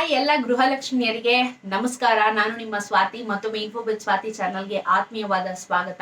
Hi ಎಲ್ಲ ಗೃಹಲಕ್ಷ್ಮಿಯರಿಗೆ ನಮಸ್ಕಾರ. ನಾನು ನಿಮ್ಮ ಸ್ವಾತಿ, ಮತ್ತೊಮ್ಮೆ ಇನ್ಫೋಬಿಲ್ ಸ್ವಾತಿ ಚಾನಲ್ಗೆ ಆತ್ಮೀಯವಾದ ಸ್ವಾಗತ.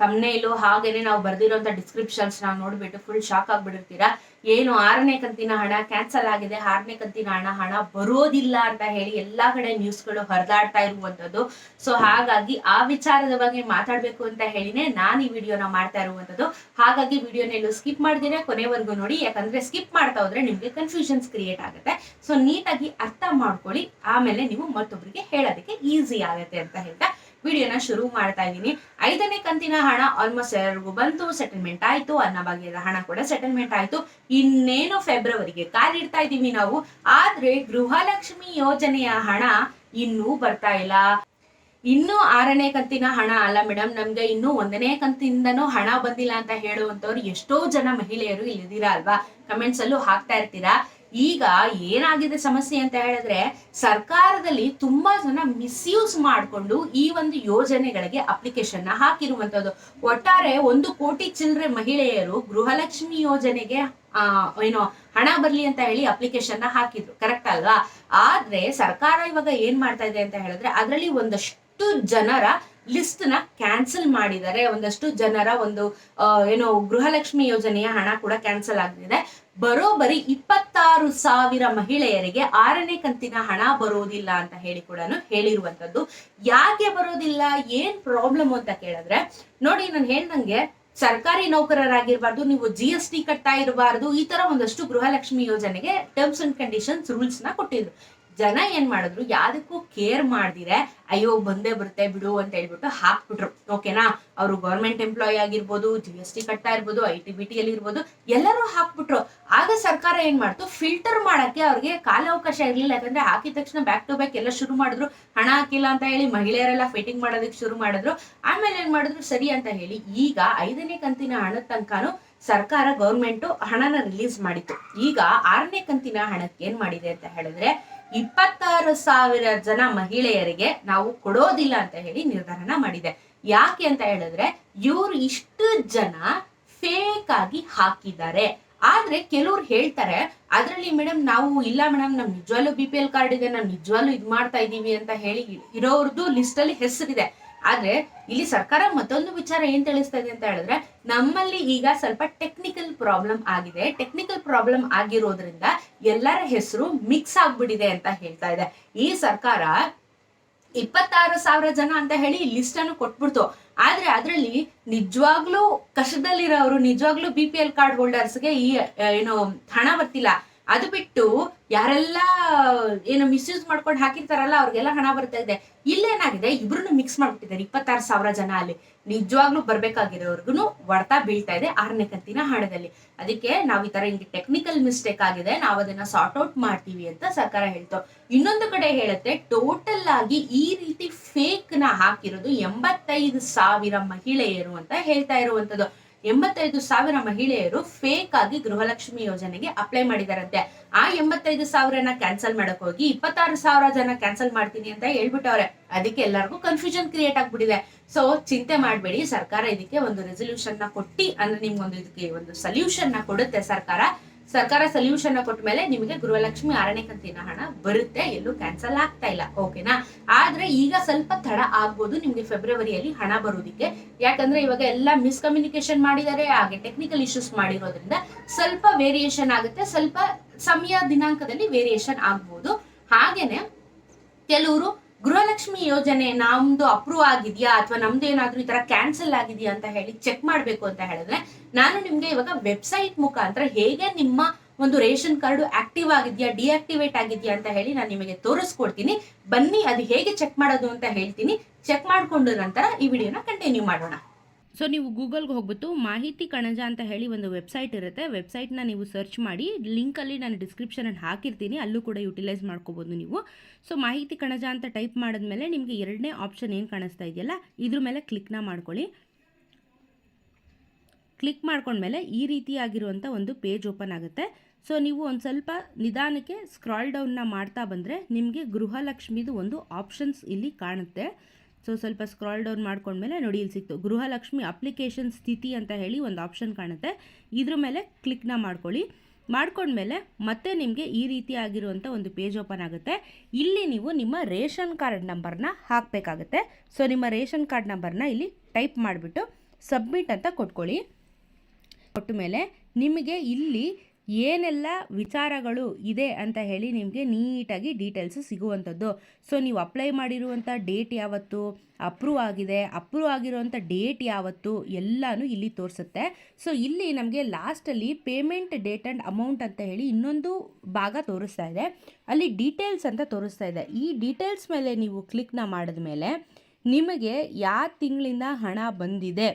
ತಮ್ಮನೇಲು ಹಾಗೇನೆ ನಾವು ಬರ್ದಿರೋಂಥ ಡಿಸ್ಕ್ರಿಪ್ಷನ್ಸ್ ನಾವು ನೋಡ್ಬಿಟ್ಟು ಫುಲ್ ಶಾಕ್ ಆಗ್ಬಿಟ್ಟಿರ್ತೀರಾ? ಏನು ಆರನೇ ಕಂತಿನ ಹಣ ಕ್ಯಾನ್ಸಲ್ ಆಗಿದೆ, ಆರನೇ ಕಂತಿನ ಹಣ ಹಣ ಬರೋದಿಲ್ಲ ಅಂತ ಹೇಳಿ ಎಲ್ಲಾ ಕಡೆ ನ್ಯೂಸ್ಗಳು ಹರಿದಾಡ್ತಾ ಇರುವಂತದ್ದು ಸೊ ಹಾಗಾಗಿ ಆ ವಿಚಾರದ ಬಗ್ಗೆ ಮಾತಾಡ್ಬೇಕು ಅಂತ ಹೇಳಿನೇ ನಾನು ಈ ವಿಡಿಯೋನ ಮಾಡ್ತಾ ಇರುವಂತದ್ದು ಹಾಗಾಗಿ ವಿಡಿಯೋನ ಎಲ್ಲೂ ಸ್ಕಿಪ್ ಮಾಡಿದ್ರೆ? ಕೊನೆವರೆಗೂ ನೋಡಿ. ಯಾಕಂದ್ರೆ ಸ್ಕಿಪ್ ಮಾಡ್ತಾ ಹೋದ್ರೆ ನಿಮ್ಗೆ ಕನ್ಫ್ಯೂಷನ್ಸ್ ಕ್ರಿಯೇಟ್ ಆಗುತ್ತೆ. ಸೊ ನೀಟಾಗಿ ಅರ್ಥ ಮಾಡ್ಕೊಳ್ಳಿ. ಆಮೇಲೆ ನೀವು ಮತ್ತೊಬ್ಬರಿಗೆ ಹೇಳೋದಕ್ಕೆ ಈಸಿ ಆಗುತ್ತೆ ಅಂತ ಹೇಳ್ತಾ ವಿಡಿಯೋನ ಶುರು ಮಾಡ್ತಾ ಇದ್ದೀನಿ. ಐದನೇ ಕಂತಿನ ಹಣ ಆಲ್ಮೋಸ್ಟ್ ಎಲ್ಲರಿಗೂ ಬಂತು ಸೆಟಲ್ಮೆಂಟ್ ಆಯ್ತು ಅನ್ನಭಾಗ್ಯದ ಹಣ ಕೂಡ ಸೆಟಲ್ಮೆಂಟ್ ಆಯ್ತು. ಇನ್ನೇನು ಫೆಬ್ರವರಿಗೆ ಕಾಲಿಡ್ತಾ ಇದ್ದೀವಿ ನಾವು. ಆದ್ರೆ ಗೃಹಲಕ್ಷ್ಮಿ ಯೋಜನೆಯ ಹಣ ಇನ್ನೂ ಬರ್ತಾ ಇಲ್ಲ. ಇನ್ನು ಆರನೇ ಕಂತಿನ ಹಣ ಅಲ್ಲ ಮೇಡಮ್ ನಮ್ಗೆ ಇನ್ನು ಒಂದನೇ ಕಂತಿಂದನೂ ಹಣ ಬಂದಿಲ್ಲ ಅಂತ ಹೇಳುವಂತವ್ರು ಎಷ್ಟೋ ಜನ ಮಹಿಳೆಯರು ಇಲ್ಲಿದ್ದೀರಾ ಅಲ್ವಾ? ಕಮೆಂಟ್ಸ್ ಅಲ್ಲೂ ಹಾಕ್ತಾ ಇರ್ತೀರಾ? ಈಗ ಏನಾಗಿದೆ ಸಮಸ್ಯೆ ಅಂತ ಹೇಳಿದ್ರೆ ಸರ್ಕಾರದಲ್ಲಿ ತುಂಬಾ ಜನ ಮಿಸ್ಯೂಸ್ ಮಾಡಿಕೊಂಡು ಈ ಒಂದು ಯೋಜನೆಗಳಿಗೆ ಅಪ್ಲಿಕೇಶನ್ನ ಹಾಕಿರುವಂತದ್ದು. ಒಟ್ಟಾರೆ ಒಂದು ಕೋಟಿ ಚಿಲ್ಲರೆ ಮಹಿಳೆಯರು ಗೃಹಲಕ್ಷ್ಮಿ ಯೋಜನೆಗೆ, ಆ, ಏನೋ ಹಣ ಬರ್ಲಿ ಅಂತ ಹೇಳಿ ಅಪ್ಲಿಕೇಶನ್ನ ಹಾಕಿದ್ರು. ಕರೆಕ್ಟ್ ಅಲ್ವಾ? ಆದ್ರೆ ಸರ್ಕಾರ ಇವಾಗ ಏನ್ ಮಾಡ್ತಾ ಇದೆ ಅಂತ ಹೇಳಿದ್ರೆ ಅದರಲ್ಲಿ ಒಂದಷ್ಟು ಜನರ ಲಿಸ್ಟ್ನ ಕ್ಯಾನ್ಸಲ್ ಮಾಡಿದ್ದಾರೆ. ಒಂದಷ್ಟು ಜನರ ಒಂದು ಏನು ಗೃಹಲಕ್ಷ್ಮಿ ಯೋಜನೆಯ ಹಣ ಕೂಡ ಕ್ಯಾನ್ಸಲ್ ಆಗಿದೆ ಬರೋಬ್ಬರಿ ಇಪ್ಪತ್ತಾರು ಸಾವಿರ ಮಹಿಳೆಯರಿಗೆ ಆರನೇ ಕಂತಿನ ಹಣ ಬರೋದಿಲ್ಲ ಅಂತ ಹೇಳಿ ಕೂಡ ಹೇಳಿರುವಂತದ್ದು ಯಾಕೆ ಬರೋದಿಲ್ಲ? ಏನ್ ಪ್ರಾಬ್ಲಮ್ ಅಂತ ಕೇಳಿದ್ರೆ, ನೋಡಿ ನಾನು ಹೇಳ್ದಂಗೆ ಸರ್ಕಾರಿ ನೌಕರರಾಗಿರ್ಬಾರ್ದು, ನೀವು ಜಿ ಎಸ್ ಟಿ ಕಟ್ತಾ ಇರಬಾರ್ದು, ಈ ತರ ಒಂದಷ್ಟು ಗೃಹಲಕ್ಷ್ಮಿ ಯೋಜನೆಗೆ ಟರ್ಮ್ಸ್ ಅಂಡ್ ಕಂಡೀಷನ್ಸ್ ರೂಲ್ಸ್ನ ಕೊಟ್ಟಿದ್ರು. ಜನ ಏನ್ ಮಾಡಿದ್ರು ಯಾವ್ದಕ್ಕೂ ಕೇರ್ ಮಾಡ್ದಿರೆ, ಅಯ್ಯೋ ಬಂದೇ ಬರುತ್ತೆ ಬಿಡು ಅಂತ ಹೇಳ್ಬಿಟ್ಟು ಹಾಕ್ಬಿಟ್ರು. ಓಕೆನಾ ಅವರು ಗೌರ್ಮೆಂಟ್ ಎಂಪ್ಲಾಯ್ ಆಗಿರ್ಬೋದು ಜಿ ಎಸ್ ಟಿ ಕಟ್ತಾ ಇರ್ಬೋದು ಐ ಟಿ ಬಿ ಟಿ ಅಲ್ಲಿ ಇರ್ಬೋದು, ಎಲ್ಲರೂ ಹಾಕ್ಬಿಟ್ರು. ಆಗ ಸರ್ಕಾರ ಏನ್ ಮಾಡ್ತು? ಫಿಲ್ಟರ್ ಮಾಡಕ್ಕೆ ಅವ್ರಿಗೆ ಕಾಲಾವಕಾಶ ಇರ್ಲಿಲ್ಲ. ಯಾಕಂದ್ರೆ ಹಾಕಿದ ತಕ್ಷಣ ಬ್ಯಾಕ್ ಟು ಬ್ಯಾಕ್ ಎಲ್ಲ ಶುರು ಮಾಡಿದ್ರು. ಹಣ ಹಾಕಿಲ್ಲ ಅಂತ ಹೇಳಿ ಮಹಿಳೆಯರೆಲ್ಲ ಫೈಟಿಂಗ್ ಮಾಡೋದಕ್ಕೆ ಶುರು ಮಾಡಿದ್ರು. ಆಮೇಲೆ ಏನ್ ಮಾಡಿದ್ರು? ಸರಿ ಅಂತ ಹೇಳಿ ಈಗ ಐದನೇ ಕಂತಿನ ಹಣದ ತನಕನು ಸರ್ಕಾರ ಗೌರ್ಮೆಂಟ್ ಹಣನ ರಿಲೀಸ್ ಮಾಡಿತ್ತು. ಈಗ ಆರನೇ ಕಂತಿನ ಹಣಕ್ಕೆ ಏನ್ ಮಾಡಿದೆ ಅಂತ ಹೇಳಿದ್ರೆ ಇಪ್ಪತ್ತಾರು ಸಾವಿರ ಜನ ಮಹಿಳೆಯರಿಗೆ ನಾವು ಕೊಡೋದಿಲ್ಲ ಅಂತ ಹೇಳಿ ನಿರ್ಧಾರನ ಮಾಡಿದೆ. ಯಾಕೆ ಅಂತ ಹೇಳಿದ್ರೆ, ಇವ್ರು ಇಷ್ಟು ಜನ ಫೇಕ್ ಆಗಿ ಹಾಕಿದ್ದಾರೆ. ಆದ್ರೆ ಕೆಲವ್ರು ಹೇಳ್ತಾರೆ, ಅದ್ರಲ್ಲಿ ಮೇಡಮ್ ನಾವು ಇಲ್ಲ ಮೇಡಮ್ ನಮ್ ನಿಜವಾಗ್ಲೂ ಬಿ ಪಿ ಎಲ್ ಕಾರ್ಡ್ ಇದೆ, ನಾವು ನಿಜವಾಗ್ಲೂ ಇದ್ ಮಾಡ್ತಾ ಇದೀವಿ ಅಂತ ಹೇಳಿ ಇರೋರ್ದು ಲಿಸ್ಟ್ ಅಲ್ಲಿ ಹೆಸರಿದೆ. ಆದ್ರೆ ಇಲ್ಲಿ ಸರ್ಕಾರ ಮತ್ತೊಂದು ವಿಚಾರ ಏನ್ ತಿಳಿಸ್ತಾ ಇದೆ ಅಂತ ಹೇಳಿದ್ರೆ, ನಮ್ಮಲ್ಲಿ ಈಗ ಸ್ವಲ್ಪ ಟೆಕ್ನಿಕಲ್ ಪ್ರಾಬ್ಲಮ್ ಆಗಿದೆ. ಟೆಕ್ನಿಕಲ್ ಪ್ರಾಬ್ಲಮ್ ಆಗಿರೋದ್ರಿಂದ ಎಲ್ಲರ ಹೆಸರು ಮಿಕ್ಸ್ ಆಗ್ಬಿಟ್ಟಿದೆ ಅಂತ ಹೇಳ್ತಾ ಇದೆ. ಈ ಸರ್ಕಾರ ಇಪ್ಪತ್ತಾರು ಸಾವಿರ ಜನ ಅಂತ ಹೇಳಿ ಲಿಸ್ಟ್ ಅನ್ನು ಕೊಟ್ಬಿಡ್ತು. ಆದ್ರೆ ಅದರಲ್ಲಿ ನಿಜವಾಗ್ಲೂ ಕಷ್ಟದಲ್ಲಿರೋರು, ನಿಜವಾಗ್ಲೂ ಬಿ ಪಿ ಎಲ್ ಕಾರ್ಡ್ ಹೋಲ್ಡರ್ಸ್ಗೆ ಈ, ಏನು ಹಣ ಬರ್ತಿಲ್ಲ. ಅದು ಬಿಟ್ಟು ಯಾರೆಲ್ಲ ಏನು ಮಿಸ್ಯೂಸ್ ಮಾಡ್ಕೊಂಡು ಹಾಕಿರ್ತಾರಲ್ಲ, ಅವ್ರಿಗೆಲ್ಲ ಹಣ ಬರ್ತಾ ಇದೆ. ಇಲ್ಲೇನಾಗಿದೆ? ಇಬ್ರು ಮಿಕ್ಸ್ ಮಾಡ್ಬಿಟ್ಟಿದ್ದಾರೆ. ಇಪ್ಪತ್ತಾರು ಸಾವಿರ ಜನ ಅಲ್ಲಿ. ನಿಜವಾಗ್ಲೂ ಬರ್ಬೇಕಾಗಿರೋರ್ಗು ಹೊಡ್ತಾ ಬೀಳ್ತಾ ಇದೆ ಆರನೇ ಕಂತಿನ ಹಣದಲ್ಲಿ ಅದಕ್ಕೆ ನಾವು ಈ ತರ ಹಿಂಗೆ ಟೆಕ್ನಿಕಲ್ ಮಿಸ್ಟೇಕ್ ಆಗಿದೆ, ನಾವು ಅದನ್ನ ಸಾರ್ಟ್ ಔಟ್ ಮಾಡ್ತೀವಿ ಅಂತ ಸರ್ಕಾರ ಹೇಳ್ತು. ಇನ್ನೊಂದು ಕಡೆ ಹೇಳುತ್ತೆ ಟೋಟಲ್ ಆಗಿ ಈ ರೀತಿ ಫೇಕ್ನ ಹಾಕಿರೋದು ಎಂಬತ್ತೈದು ಸಾವಿರ ಮಹಿಳೆಯರು ಅಂತ ಹೇಳ್ತಾ ಇರುವಂತದ್ದು. ಎಂಬತ್ತೈದು ಸಾವಿರ ಮಹಿಳೆಯರು ಫೇಕ್ ಆಗಿ ಗೃಹಲಕ್ಷ್ಮಿ ಯೋಜನೆಗೆ ಅಪ್ಲೈ ಮಾಡಿದಾರಂತೆ. ಆ ಎಂಬತ್ತೈದು ಸಾವಿರನ ಕ್ಯಾನ್ಸಲ್ ಮಾಡಕ್ ಹೋಗಿ ಇಪ್ಪತ್ತಾರು ಸಾವಿರ ಜನ ಕ್ಯಾನ್ಸಲ್ ಮಾಡ್ತೀನಿ ಅಂತ ಹೇಳ್ಬಿಟ್ಟವ್ರೆ. ಅದಕ್ಕೆ ಎಲ್ಲರಿಗೂ ಕನ್ಫ್ಯೂಷನ್ ಕ್ರಿಯೇಟ್ ಆಗ್ಬಿಟ್ಟಿದೆ. ಸೊ ಚಿಂತೆ ಮಾಡಬೇಡಿ, ಸರ್ಕಾರ ಇದಕ್ಕೆ ಒಂದು ರೆಸೊಲ್ಯೂಷನ್ನ ಕೊಟ್ಟಿ ಅಂದ್ರೆ ನಿಮ್ಗೊಂದು ಇದಕ್ಕೆ ಒಂದು ಸೊಲ್ಯೂಷನ್ನ ಕೊಡುತ್ತೆ ಸರ್ಕಾರ. ಸರ್ಕಾರ ಸೊಲ್ಯೂಷನ್ ಕೊಟ್ಟ ಮೇಲೆ ನಿಮಗೆ ಗೃಹಲಕ್ಷ್ಮಿ ಆರನೇ ಕಂತಿನ ಹಣ ಬರುತ್ತೆ, ಎಲ್ಲೂ ಕ್ಯಾನ್ಸಲ್ ಆಗ್ತಾ ಇಲ್ಲ ಓಕೆನಾ ಆದ್ರೆ ಈಗ ಸ್ವಲ್ಪ ತಡ ಆಗ್ಬೋದು ನಿಮ್ಗೆ ಫೆಬ್ರವರಿಯಲ್ಲಿ ಹಣ ಬರೋದಿಕ್ಕೆ ಯಾಕಂದ್ರೆ ಇವಾಗ ಎಲ್ಲ ಮಿಸ್ಕಮ್ಯುನಿಕೇಶನ್ ಮಾಡಿದ್ದಾರೆ, ಹಾಗೆ ಟೆಕ್ನಿಕಲ್ ಇಶ್ಯೂಸ್ ಮಾಡಿರೋದ್ರಿಂದ ಸ್ವಲ್ಪ ವೇರಿಯೇಷನ್ ಆಗುತ್ತೆ, ಸ್ವಲ್ಪ ಸಮಯ ದಿನಾಂಕದಲ್ಲಿ ವೇರಿಯೇಷನ್ ಆಗ್ಬೋದು. ಹಾಗೇನೆ ಕೆಲವರು ಗೃಹಲಕ್ಷ್ಮಿ ಯೋಜನೆ ನಮ್ದು ಅಪ್ರೂವ್ ಆಗಿದೆಯಾ, ಅಥವಾ ನಮ್ದು ಏನಾದ್ರೂ ಈ ತರ ಕ್ಯಾನ್ಸಲ್ ಆಗಿದೆಯಾ ಅಂತ ಹೇಳಿ ಚೆಕ್ ಮಾಡ್ಬೇಕು ಅಂತ ಹೇಳಿದ್ರೆ, ನಾನು ನಿಮ್ಗೆ ಇವಾಗ ವೆಬ್ಸೈಟ್ ಮುಖಾಂತರ ಹೇಗೆ ನಿಮ್ಮ ಒಂದು ರೇಷನ್ ಕಾರ್ಡ್ ಆಕ್ಟಿವ್ ಆಗಿದ್ಯಾ ಡಿಆಕ್ಟಿವೇಟ್ ಆಗಿದ್ಯಾ ಅಂತ ಹೇಳಿ ನಾನು ನಿಮಗೆ ತೋರಿಸ್ಕೊಡ್ತೀನಿ. ಬನ್ನಿ, ಅದು ಹೇಗೆ ಚೆಕ್ ಮಾಡೋದು ಅಂತ ಹೇಳ್ತೀನಿ. ಚೆಕ್ ಮಾಡ್ಕೊಂಡ ನಂತರ ಈ ವಿಡಿಯೋನ ಕಂಟಿನ್ಯೂ ಮಾಡೋಣ. ಸೊ ನೀವು ಗೂಗಲ್ಗೆ ಹೋಗ್ಬಿಟ್ಟು ಮಾಹಿತಿ ಕಣಜ ಅಂತ ಹೇಳಿ ಒಂದು ವೆಬ್ಸೈಟ್ ಇರುತ್ತೆ. ವೆಬ್ಸೈಟ್ನ ನೀವು ಸರ್ಚ್ ಮಾಡಿ, ಲಿಂಕಲ್ಲಿ ನಾನು ಡಿಸ್ಕ್ರಿಪ್ಷನಲ್ಲಿ ಹಾಕಿರ್ತೀನಿ. ಅಲ್ಲೂ ಕೂಡ ಯುಟಿಲೈಸ್ ಮಾಡ್ಕೋಬೋದು ನೀವು. ಸೊ ಮಾಹಿತಿ ಕಣಜ ಅಂತ ಟೈಪ್ ಮಾಡಿದ್ಮೇಲೆ ನಿಮಗೆ ಎರಡನೇ ಆಪ್ಷನ್ ಏನು ಕಾಣಿಸ್ತಾ ಇದೆಯಲ್ಲ, ಇದ್ರ ಮೇಲೆ ಕ್ಲಿಕ್ನ ಮಾಡ್ಕೊಳ್ಳಿ. ಕ್ಲಿಕ್ ಮಾಡ್ಕೊಂಡ್ಮೇಲೆ ಈ ರೀತಿಯಾಗಿರುವಂಥ ಒಂದು ಪೇಜ್ ಓಪನ್ ಆಗುತ್ತೆ. ಸೊ ನೀವು ಒಂದು ಸ್ವಲ್ಪ ನಿಧಾನಕ್ಕೆ ಸ್ಕ್ರಾಲ್ ಡೌನ್ನ ಮಾಡ್ತಾ ಬಂದರೆ ನಿಮಗೆ ಗೃಹಲಕ್ಷ್ಮಿದು ಒಂದು ಆಪ್ಷನ್ಸ್ ಇಲ್ಲಿ ಕಾಣುತ್ತೆ. ಸೊ ಸ್ವಲ್ಪ ಸ್ಕ್ರಾಲ್ ಡೌನ್ ಮಾಡ್ಕೊಂಡ್ಮೇಲೆ ನೋಡಿ ಇಲ್ಲಿ ಸಿಕ್ತು. ಗೃಹಲಕ್ಷ್ಮಿ ಅಪ್ಲಿಕೇಶನ್ ಸ್ಥಿತಿ ಅಂತ ಹೇಳಿ ಒಂದು ಆಪ್ಷನ್ ಕಾಣುತ್ತೆ. ಇದ್ರ ಮೇಲೆ ಕ್ಲಿಕ್ನ ಮಾಡ್ಕೊಳ್ಳಿ. ಮಾಡ್ಕೊಂಡ್ಮೇಲೆ ಮತ್ತೆ ನಿಮಗೆ ಈ ರೀತಿ ಆಗಿರುವಂಥ ಒಂದು ಪೇಜ್ ಓಪನ್ ಆಗುತ್ತೆ. ಇಲ್ಲಿ ನೀವು ನಿಮ್ಮ ರೇಷನ್ ಕಾರ್ಡ್ ನಂಬರ್ನ ಹಾಕಬೇಕಾಗುತ್ತೆ. ಸೊ ನಿಮ್ಮ ರೇಷನ್ ಕಾರ್ಡ್ ನಂಬರ್ನ ಇಲ್ಲಿ ಟೈಪ್ ಮಾಡಿಬಿಟ್ಟು ಸಬ್ಮಿಟ್ ಅಂತ ಕೊಟ್ಕೊಳ್ಳಿ. ಕೊಟ್ಟ ಮೇಲೆ ನಿಮಗೆ ಇಲ್ಲಿ ಏನೆಲ್ಲ ವಿಚಾರಗಳು ಇದೆ ಅಂತ ಹೇಳಿ ನಿಮಗೆ ನೀಟಾಗಿ ಡೀಟೇಲ್ಸು ಸಿಗುವಂಥದ್ದು. ಸೊ ನೀವು ಅಪ್ಲೈ ಮಾಡಿರುವಂಥ ಡೇಟ್ ಯಾವತ್ತು ಅಪ್ರೂವ್ ಆಗಿದೆ ಅಪ್ರೂವ್ ಆಗಿರುವಂಥ ಡೇಟ್ ಯಾವತ್ತು ಎಲ್ಲನೂ ಇಲ್ಲಿ ತೋರಿಸುತ್ತೆ. ಸೊ ಇಲ್ಲಿ ನಮಗೆ ಲಾಸ್ಟಲ್ಲಿ ಪೇಮೆಂಟ್ ಡೇಟ್ ಆ್ಯಂಡ್ ಅಮೌಂಟ್ ಅಂತ ಹೇಳಿ ಇನ್ನೊಂದು ಭಾಗ ತೋರಿಸ್ತಾ ಇದೆ. ಅಲ್ಲಿ ಡೀಟೇಲ್ಸ್ ಅಂತ ತೋರಿಸ್ತಾ ಇದೆ. ಈ ಡೀಟೇಲ್ಸ್ ಮೇಲೆ ನೀವು ಕ್ಲಿಕ್ನ ಮಾಡಿದ ಮೇಲೆ ನಿಮಗೆ ಯಾವ ತಿಂಗಳಿಂದ ಹಣ ಬಂದಿದೆ?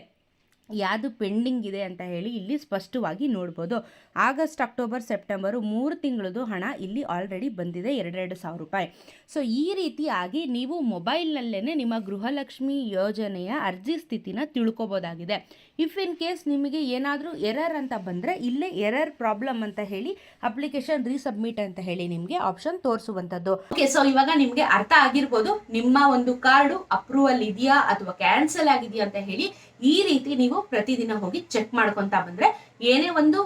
ಯಾವುದು ಪೆಂಡಿಂಗ್ ಇದೆ ಅಂತ ಹೇಳಿ ಇಲ್ಲಿ ಸ್ಪಷ್ಟವಾಗಿ ನೋಡ್ಬೋದು. ಆಗಸ್ಟ್, ಅಕ್ಟೋಬರ್, ಸೆಪ್ಟೆಂಬರು ಮೂರು ತಿಂಗಳದು ಹಣ ಇಲ್ಲಿ ಆಲ್ರೆಡಿ ಬಂದಿದೆ, ಎರಡೆರಡು ಸಾವಿರ ರೂಪಾಯಿ. ಸೊ ಈ ರೀತಿಯಾಗಿ ನೀವು ಮೊಬೈಲ್ನಲ್ಲೇ ನಿಮ್ಮ ಗೃಹಲಕ್ಷ್ಮಿ ಯೋಜನೆಯ ಅರ್ಜಿ ಸ್ಥಿತಿನ ತಿಳ್ಕೊಬೋದಾಗಿದೆ. ಇಫ್ ಇನ್ ಕೇಸ್ ನಿಮಗೆ ಏನಾದರೂ ಎರರ್ ಅಂತ ಬಂದರೆ ಇಲ್ಲೇ ಎರರ್ ಪ್ರಾಬ್ಲಮ್ ಅಂತ ಹೇಳಿ ಅಪ್ಲಿಕೇಶನ್ ರೀಸಬ್ಮಿಟ್ ಅಂತ ಹೇಳಿ ನಿಮಗೆ ಆಪ್ಷನ್ ತೋರಿಸುವಂಥದ್ದು. ಓಕೆ ಸೊ ಇವಾಗ ನಿಮಗೆ ಅರ್ಥ ಆಗಿರ್ಬೋದು. ನಿಮ್ಮ ಒಂದು ಕಾರ್ಡು ಅಪ್ರೂವಲ್ ಇದೆಯಾ ಅಥವಾ ಕ್ಯಾನ್ಸಲ್ ಆಗಿದೆಯಾ ಅಂತ ಹೇಳಿ ಈ ರೀತಿ ನೀವು ಪ್ರತಿದಿನ ಹೋಗಿ ಚೆಕ್ ಮಾಡ್ಕೊಂತ ಬಂದ್ರೆ ಏನೇ ಒಂದು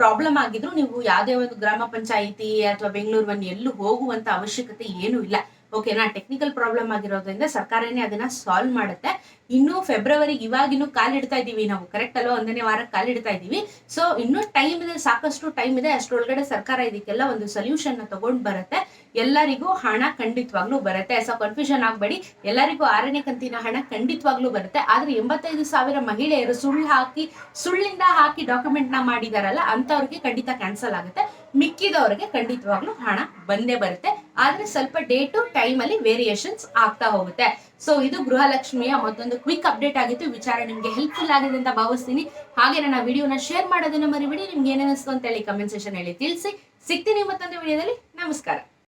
ಪ್ರಾಬ್ಲಮ್ ಆಗಿದ್ರು ನೀವು ಯಾವುದೇ ಒಂದು ಗ್ರಾಮ ಪಂಚಾಯಿತಿ ಅಥವಾ ಬೆಂಗಳೂರು ಬನ್ನಿ ಎಲ್ಲೂ ಹೋಗುವಂತ ಅವಶ್ಯಕತೆ ಏನೂ ಇಲ್ಲ. ಓಕೆನಾ ಟೆಕ್ನಿಕಲ್ ಪ್ರಾಬ್ಲಮ್ ಆಗಿರೋದ್ರಿಂದ ಸರ್ಕಾರನೇ ಅದನ್ನ ಸಾಲ್ವ್ ಮಾಡುತ್ತೆ. ಇನ್ನು ಫೆಬ್ರವರಿ ಇವಾಗಿನ್ನೂ ಕಾಲಿಡ್ತಾ ಇದೀವಿ ನಾವು ಕರೆಕ್ಟ್ ಅಲ್ವಾ? ಒಂದನೇ ವಾರ ಕಾಲಿಡ್ತಾ ಇದೀವಿ. ಸೊ ಇನ್ನೂ ಟೈಮ್ ಇದೆ, ಸಾಕಷ್ಟು ಟೈಮ್ ಇದೆ. ಅಷ್ಟರೊಳಗಡೆ ಸರ್ಕಾರ ಇದಕ್ಕೆಲ್ಲ ಒಂದು ಸೊಲ್ಯೂಷನ್ ತಗೊಂಡ್ ಬರುತ್ತೆ. ಎಲ್ಲರಿಗೂ ಹಣ ಖಂಡಿತವಾಗ್ಲೂ ಬರುತ್ತೆ. ಸೊ ಕನ್ಫ್ಯೂಷನ್ ಆಗ್ಬೇಡಿ. ಎಲ್ಲರಿಗೂ ಆರನೇ ಕಂತಿನ ಹಣ ಖಂಡಿತವಾಗ್ಲೂ ಬರುತ್ತೆ. ಆದ್ರೆ ಎಂಬತ್ತೈದು ಸಾವಿರ ಮಹಿಳೆಯರು ಸುಳ್ಳು ಹಾಕಿ, ಸುಳ್ಳಿಂದ ಹಾಕಿ ಡಾಕ್ಯುಮೆಂಟ್ನ ಮಾಡಿದಾರಲ್ಲ ಅಂತವ್ರಿಗೆ ಖಂಡಿತ ಕ್ಯಾನ್ಸಲ್ ಆಗುತ್ತೆ. ಮಿಕ್ಕಿದವ್ರಿಗೆ ಖಂಡಿತವಾಗ್ಲೂ ಹಣ ಬಂದೇ ಬರುತ್ತೆ. ಆದ್ರೆ ಸ್ವಲ್ಪ ಡೇಟ್ ಟೈಮ್ ಅಲ್ಲಿ ವೇರಿಯೇಷನ್ಸ್ ಆಗ್ತಾ ಹೋಗುತ್ತೆ. ಸೊ ಇದು ಗೃಹಲಕ್ಷ್ಮಿಯ ಮತ್ತೊಂದು ಕ್ವಿಕ್ ಅಪ್ಡೇಟ್ ಆಗಿತ್ತು. ವಿಚಾರ ನಿಮ್ಗೆ ಹೆಲ್ಪ್ಫುಲ್ ಆಗಿದೆ ಅಂತ ಭಾವಿಸ್ತೀನಿ. ಹಾಗೆ ನನ್ನ ವಿಡಿಯೋನ ಶೇರ್ ಮಾಡೋದನ್ನ ಮರಿಬಿಡಿ. ನಿಮ್ಗೆ ಏನೇನಿಸ್ತು ಅಂತ ಹೇಳಿ ಕಮೆಂಟ್ ಸೆಷನ್ ಹೇಳಿ ತಿಳಿಸಿ. ಸಿಗ್ತೀನಿ ಮತ್ತೊಂದು ವಿಡಿಯೋದಲ್ಲಿ ನಮಸ್ಕಾರ.